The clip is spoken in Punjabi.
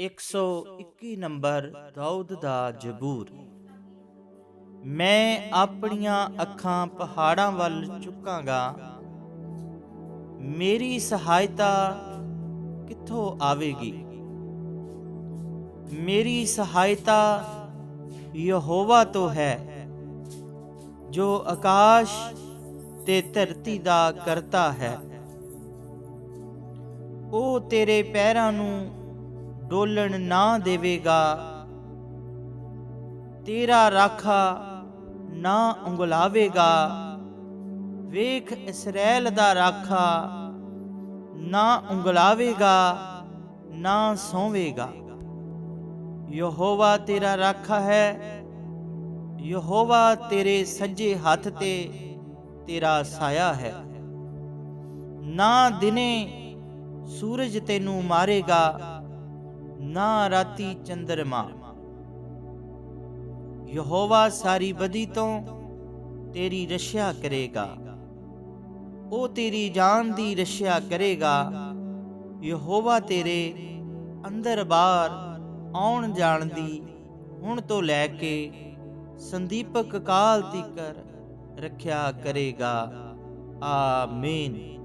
121 ਨੰਬਰ ਦਾਊਦ ਦਾ ਜ਼ਬੂਰ। ਮੈਂ ਆਪਣੀਆਂ ਅੱਖਾਂ ਪਹਾੜਾਂ ਵੱਲ ਚੁੱਕਾਂਗਾ। ਮੇਰੀ ਸਹਾਇਤਾ ਕਿੱਥੋਂ ਆਵੇਗੀ? ਮੇਰੀ ਸਹਾਇਤਾ ਯਹੋਵਾ ਤੋਂ ਹੈ, ਜੋ ਆਕਾਸ਼ ਤੇ ਧਰਤੀ ਦਾ ਕਰਤਾ ਹੈ। ਉਹ ਤੇਰੇ ਪੈਰਾਂ ਨੂੰ ਡੋਲਣ ਨਾ ਦੇਵੇਗਾ। ਤੇਰਾ ਰਾਖਾ ਨਾ ਉਂਗਲਾਵੇਗਾ। ਵੇਖ ਇਸਰਾਇਲ ਦਾ ਰਾਖਾ ਨਾ ਉਂਗਲਾਵੇਗਾ, ਨਾ ਸੋਵੇਗਾ। ਯਹੋਵਾ ਤੇਰਾ ਰਾਖਾ ਹੈ। ਯਹੋਵਾ ਤੇਰੇ ਸੱਜੇ ਹੱਥ ਤੇ ਤੇਰਾ ਸਾਇਆ ਹੈ। ਨਾ ਦਿਨੇ ਸੂਰਜ ਤੈਨੂੰ ਮਾਰੇਗਾ ਨਾ ਰਾਤੀ ਚੰਦਰਮਾ। ਯਹੋਵਾ ਸਾਰੀ ਬਦੀ ਤੋਂ ਤੇਰੀ ਰੱਖਿਆ ਕਰੇਗਾ। ਉਹ ਤੇਰੀ ਜਾਨ ਦੀ ਰੱਖਿਆ ਕਰੇਗਾ। ਯਹੋਵਾ ਤੇਰੇ ਅੰਦਰ ਬਾਹਰ ਆਉਣ ਜਾਣ ਦੀ ਹੁਣ ਤੋਂ ਲੈ ਕੇ ਸੰਦੀਪਕ ਕਾਲ ਤੀਕਰ ਰੱਖਿਆ ਕਰੇਗਾ। ਆਮੀਨ।